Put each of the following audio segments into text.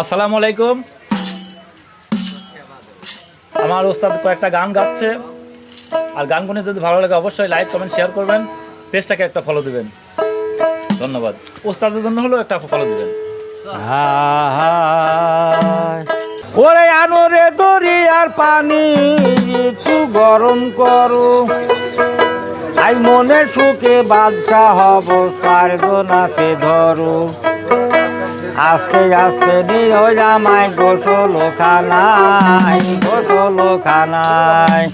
আসসালামু আলাইকুম। আমার ওস্তাদ কয়েকটা গান গাচ্ছে। আর গানগুলি যদি ভালো লাগে অবশ্যই লাইক, কমেন্ট শেয়ার করবেন। পেজটাকে একটা ফলো দিবেন। ধন্যবাদ। ওস্তাদের জন্য হলেও একটা ফলো দিবেন। ওরে আনোরে দরিয়ার পানি, একটু গরম করো। আই মনে সুখে বাদশা হব গোনাতে ধরো। আস্তে আস্তে নিয়ে জামাই গোসল খানাই গোসল খানাই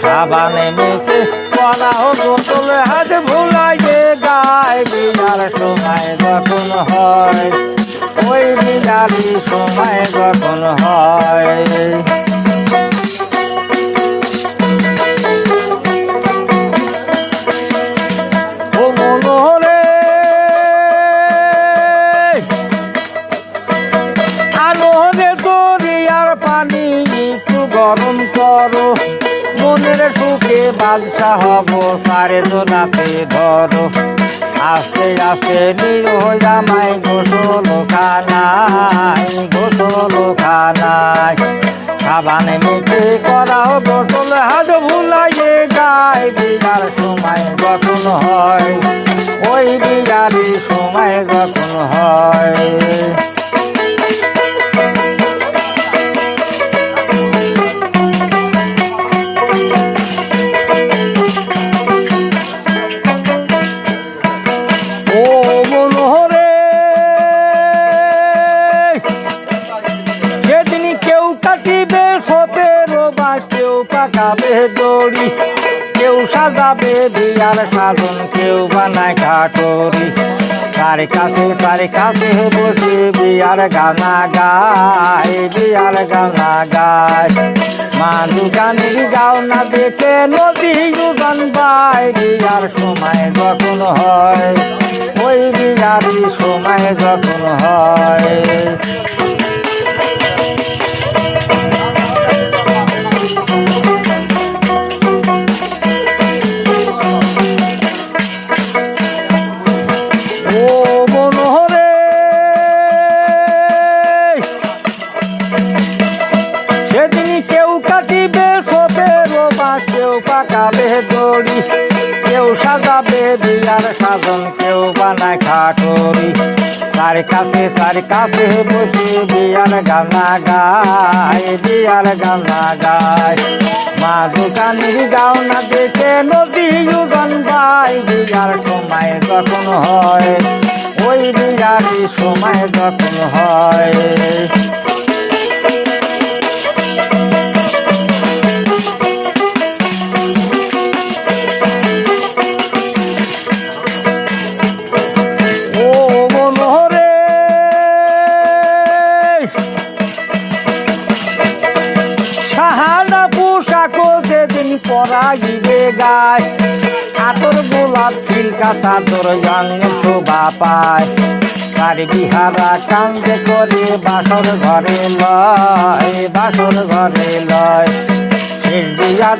সাবানে মেখে কলা ও গোসলে হাত ভুলাইয়ে গায় বিনার সময় যখন হয়, ওই বিনারি সময় যখন হয়। বাদশা হব সারে দোলাতে ধরো। আস্তে আস্তে নিরহ জামাই গোসল খানাই গোসল খানাই সাবানে মেখে করাও গোসল হাত ভুলাইয়ে গায়। বিড়ার সময় যখন হয়, ওই বিড়ারি সময় যখন হয়। কাটিবে সতেরো বা কেউ পাকাবে দড়ি, কেউ সাজাবে বিয়ার সাধন কেউ বানায় কাটরি তার কাছে তার কাছে বসে বিয়ার গানা গায়, বিয়ার গানা গায়। মা দুগানের গাও না দেখে নদী যুগান বাই বিয়ার সময় যখন হয়, ওই বিয়ারি সময় যখন হয়। বিয়ার সাধন কেউ বানায় খাটরি তার কাছে তার কাছে বসে বিয়ার গানা গায়, বিয়ার গানা গায়। মা দোকানের গাও না দেখে নদী যুগন বাই বিয়ার সময় যখন হয়, ওই বিয়ারি সময় যখন হয়। গোলাপ চিলকা চাদর জঙ্গে শোভা পায়। তার বিহারা কান্দে করে বাসর ঘরে লয়, বাসর ঘরে লয়।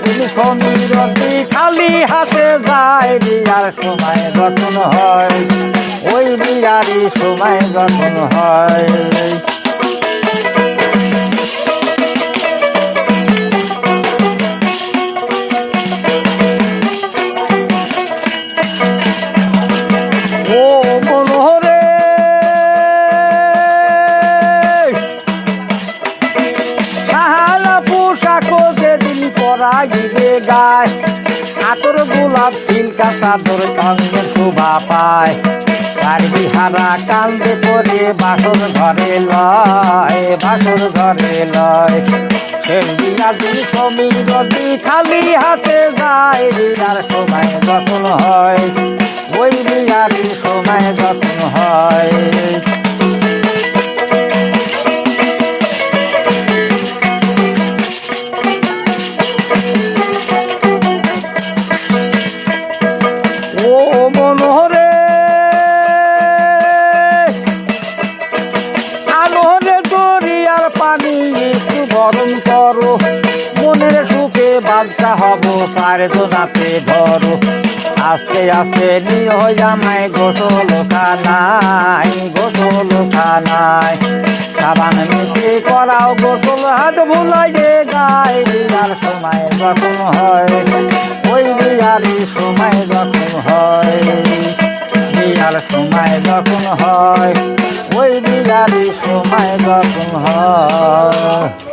দিন সমীরতি খালি হাতে যায়, বিয়ার সময় যখন হয়, ওই বিয়ারি সময় যখন হয়। পরাইবে গায় আতর গোলাপ তিলকা চাদর কান্দে শোভা পায়। তার বিহারা কান্দে করে বাসর ঘরে লয়, বাসর ঘরে লয়। দিন সমীর নদী খালি হাতে যায় বিয়ার সময় যখন হয়, ওই বিয়ারি সময় যখন হয়। বাচ্চা হব চার জনাতে ধরো আস্তে আস্তে নিয়ে জামাই গোসল খানাই গোসল খানাই সাবান মিশে করাও গোসল হাত ভুলাই যে গাই বিয়ার সময় যখন হয়, ওই বিয়ারি সময় যখন হয়। বিয়ার সময় যখন হয়, ওই বিয়ারি সময় যখন হয়।